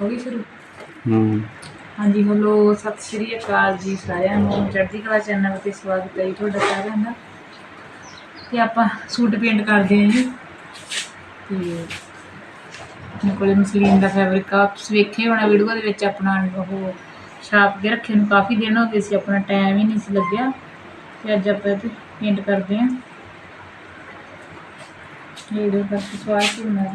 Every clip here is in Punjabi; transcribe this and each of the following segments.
ਹੋ ਗਈ ਸ਼ੁਰੂ? ਹੂੰ। ਹਾਂਜੀ ਹਲੋ ਸਤਿ ਸ਼੍ਰੀ ਅਕਾਲ ਜੀ ਸਾਰਿਆਂ ਨੂੰ। ਚੜ੍ਹਦੀ ਕਲਾ ਚੈਨਲ ਤੇ ਸਵਾਗਤ ਹੈ ਜੀ ਤੁਹਾਡਾ ਸਾਰਿਆਂ ਦਾ। ਤੇ ਆਪਾਂ ਸੂਟ ਪੇਂਟ ਕਰਦੇ ਹਾਂ ਜੀ। ਤੇ ਮੇਰੇ ਕੋਲੇ ਮਸਲੀਨ ਦਾ ਫੈਬਰਿਕ ਆ। ਤੁਸੀਂ ਵੇਖਿਆ ਹੋਣਾ ਵੀਡੀਓ ਦੇ ਵਿੱਚ ਆਪਣਾ ਉਹ ਛਾਪ ਕੇ ਰੱਖੇ ਨੂੰ ਕਾਫੀ ਦਿਨ ਹੋ ਗਏ ਸੀ ਆਪਣਾ ਟਾਈਮ ਹੀ ਨਹੀਂ ਸੀ ਲੱਗਿਆ। ਤੇ ਅੱਜ ਆਪਾਂ ਇਹ ਪੇਂਟ ਕਰਦੇ ਹਾਂ। ਵੀਡੀਓ ਕਰਕੇ ਸਵਾਲ ਕਰਨਾ ਹੈ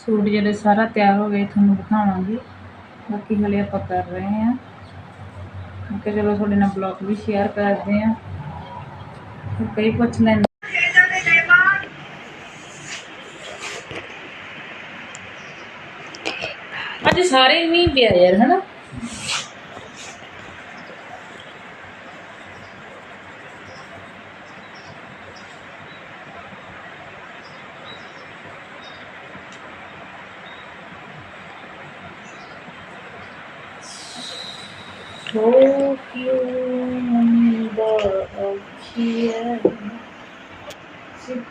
ਸੂਟ ਜਿਹੜੇ ਸਾਰਾ ਤਿਆਰ ਹੋ ਗਏ, ਤੁਹਾਨੂੰ ਦਿਖਾਵਾਂਗੇ। ਬਾਕੀ ਹਲੇ ਆਪਾਂ ਕਰ ਰਹੇ ਹਾਂ। ਮੈਂ ਕਿਹਾ ਚਲੋ ਤੁਹਾਡੇ ਨਾਲ ਬਲੌਗ ਵੀ ਸ਼ੇਅਰ ਕਰਦੇ ਹਾਂ। ਫਿਰ ਕਈ ਪੁੱਛ ਲੈਂਦੇ ਅੱਜ ਸਾਰੇ ਮੀਂਹ ਪਿਆ ਯਾਰ, ਹਨਾ? Number of. ਸਿੱਖ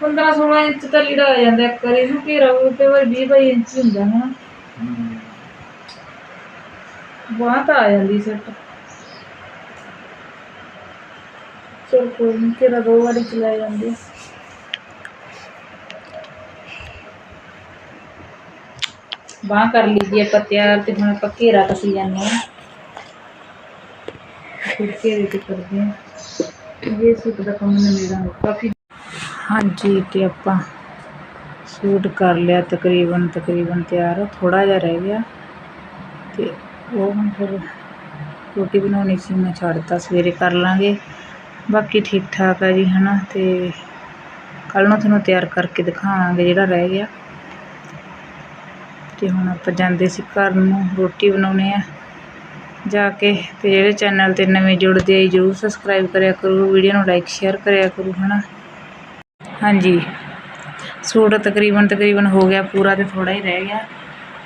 ਪੰਦਰਾਂ 16 ਇੰਚ ਤਾਂ ਲੀੜਾ ਆ ਜਾਂਦਾ ਇੱਕ ਵਾਰੀ ਘੇਰਾ ਉਹ ਤੇ ਵਾਰ 20 22 ਇੰਚ ਹੁੰਦਾ ਹੈ। ਬਾਹ ਤਾਂ ਆ ਜਾਂਦੀ ਸੈੱਟ ਚਲ ਕੋਈ ਨਹੀਂ ਘੇਰਾ ਦੋ ਵਾਰੀ ਚਲਾਇਆ ਜਾਂਦੇ ਬਾਂਹ ਕਰ ਲਈਏ ਆਪਾਂ ਤਿਆਰ ਤੇ, ਹੁਣ ਆਪਾਂ ਘੇਰਾ ਕਸੀ ਜਾਂਦੇ ਹਾਂ ਫਿਰ ਘੇਰੇ ਤੇ ਕਰਦੇ ਹਾਂ ਇਹ ਸੂਟ ਦਾ ਕੰਮ ਨਵੇੜਾ ਕਾਫੀ ਹਾਂਜੀ, ਤੇ ਆਪਾਂ ਸੂਟ ਕਰ ਲਿਆ, ਤਕਰੀਬਨ ਤਕਰੀਬਨ ਤਿਆਰ। ਥੋੜਾ ਜਿਹਾ ਰਹਿ ਗਿਆ। ਤੇ ਉਹ ਹੁਣ ਫਿਰ ਰੋਟੀ ਬਣਾਉਣੀ ਸੀ, ਮੈਂ ਛੱਡਤਾ ਸਵੇਰੇ ਕਰ ਲਾਂਗੇ। ਬਾਕੀ ਠੀਕ ਠਾਕ ਹੈ ਜੀ, ਹਨਾ? ਤੇ ਕੱਲ ਨੂੰ ਤੁਹਾਨੂੰ ਤਿਆਰ ਕਰਕੇ ਦਿਖਾਵਾਂਗੇ ਜਿਹੜਾ ਰਹਿ ਗਿਆ। ਅਤੇ ਹੁਣ ਆਪਾਂ ਜਾਂਦੇ ਸੀ ਘਰ ਨੂੰ, ਰੋਟੀ ਬਣਾਉਣੇ ਆ। ਜਾ ਕੇ ਤੇ ਜਿਹੜੇ ਚੈਨਲ ਤੇ ਨਵੇਂ ਜੁੜਦੇ ਆ ਜਰੂਰ ਸਬਸਕ੍ਰਾਈਬ ਕਰਿਆ ਕਰੋ ਵੀਡੀਓ ਨੂੰ ਲਾਈਕ ਸ਼ੇਅਰ ਕਰਿਆ ਕਰੋ, ਹਨਾ? ਹਾਂਜੀ। ਸੂਟ ਤਕਰੀਬਨ ਤਕਰੀਬਨ ਹੋ ਗਿਆ ਪੂਰਾ ਤੇ ਥੋੜਾ ਹੀ ਰਹਿ ਗਿਆ।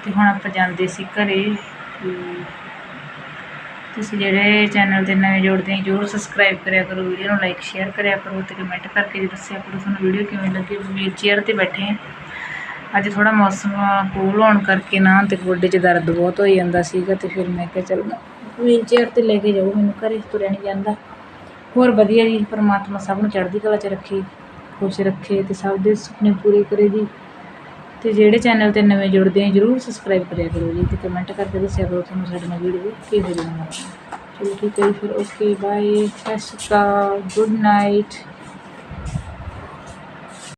ਤੇ ਹੁਣ ਆਪਾਂ ਜਾਂਦੇ ਸੀ ਘਰੇ। ਤੇ ਤੁਸੀਂ ਜਿਹੜੇ ਚੈਨਲ ਤੇ ਨਵੇਂ ਜੁੜਦੇ ਆ ਜਰੂਰ ਸਬਸਕ੍ਰਾਈਬ ਕਰਿਆ ਕਰੋ ਵੀਡੀਓ ਨੂੰ ਲਾਈਕ ਸ਼ੇਅਰ ਕਰਿਆ ਕਰੋ ਤੇ ਕਮੈਂਟ ਕਰਕੇ ਦੱਸਿਆ ਕਰੋ ਤੁਹਾਨੂੰ ਵੀਡੀਓ ਕਿਵੇਂ ਲੱਗੀ। ਵੀਲ ਚੇਅਰ ਤੇ ਬੈਠੇ ਆ। ਅੱਜ ਥੋੜ੍ਹਾ ਮੌਸਮ ਕੂਲ ਹੋਣ ਕਰਕੇ ਨਾ ਅਤੇ ਗੋਡੇ 'ਚ ਦਰਦ ਬਹੁਤ ਹੋਈ ਜਾਂਦਾ ਸੀਗਾ ਅਤੇ ਫਿਰ ਮੈਂ ਕਿਹਾ ਚੱਲ ਵੀਲ ਚੇਅਰ ਤੇ ਲੈ ਕੇ ਜਾਓ ਮੈਨੂੰ ਘਰੇ ਤੁਰਿਆ ਨਹੀਂ ਜਾਂਦਾ। ਹੋਰ ਵਧੀਆ ਜੀ, ਪਰਮਾਤਮਾ ਸਭ ਨੂੰ ਚੜ੍ਹਦੀ ਕਲਾ 'ਚ ਰੱਖੇ, ਖੁਸ਼ ਰੱਖੇ ਅਤੇ ਸਭ ਦੇ ਸੁਪਨੇ ਪੂਰੇ ਕਰੇ ਜੀ। ਤੇ ਜਿਹੜੇ ਚੈਨਲ ਤੇ ਨਵੇਂ ਜੁੜਦੇ ਆ, ਜਰੂਰ ਸਬਸਕ੍ਰਾਈਬ ਕਰਿਆ ਕਰੋ ਜੀ ਅਤੇ ਕਮੈਂਟ ਕਰਕੇ ਦੱਸਿਆ ਕਰੋ ਤੁਹਾਨੂੰ ਸਾਡੇ ਨਾਲ ਵੀਡੀਓ ਕਿਵੇਂ ਲੱਗੀ ਚਲੋ ਠੀਕ ਹੈ ਜੀ, ਫਿਰ ਓਕੇ ਬਾਏ ਸਤਿ ਸ਼੍ਰੀ ਅਕਾਲ ਗੁੱਡ ਨਾਈਟ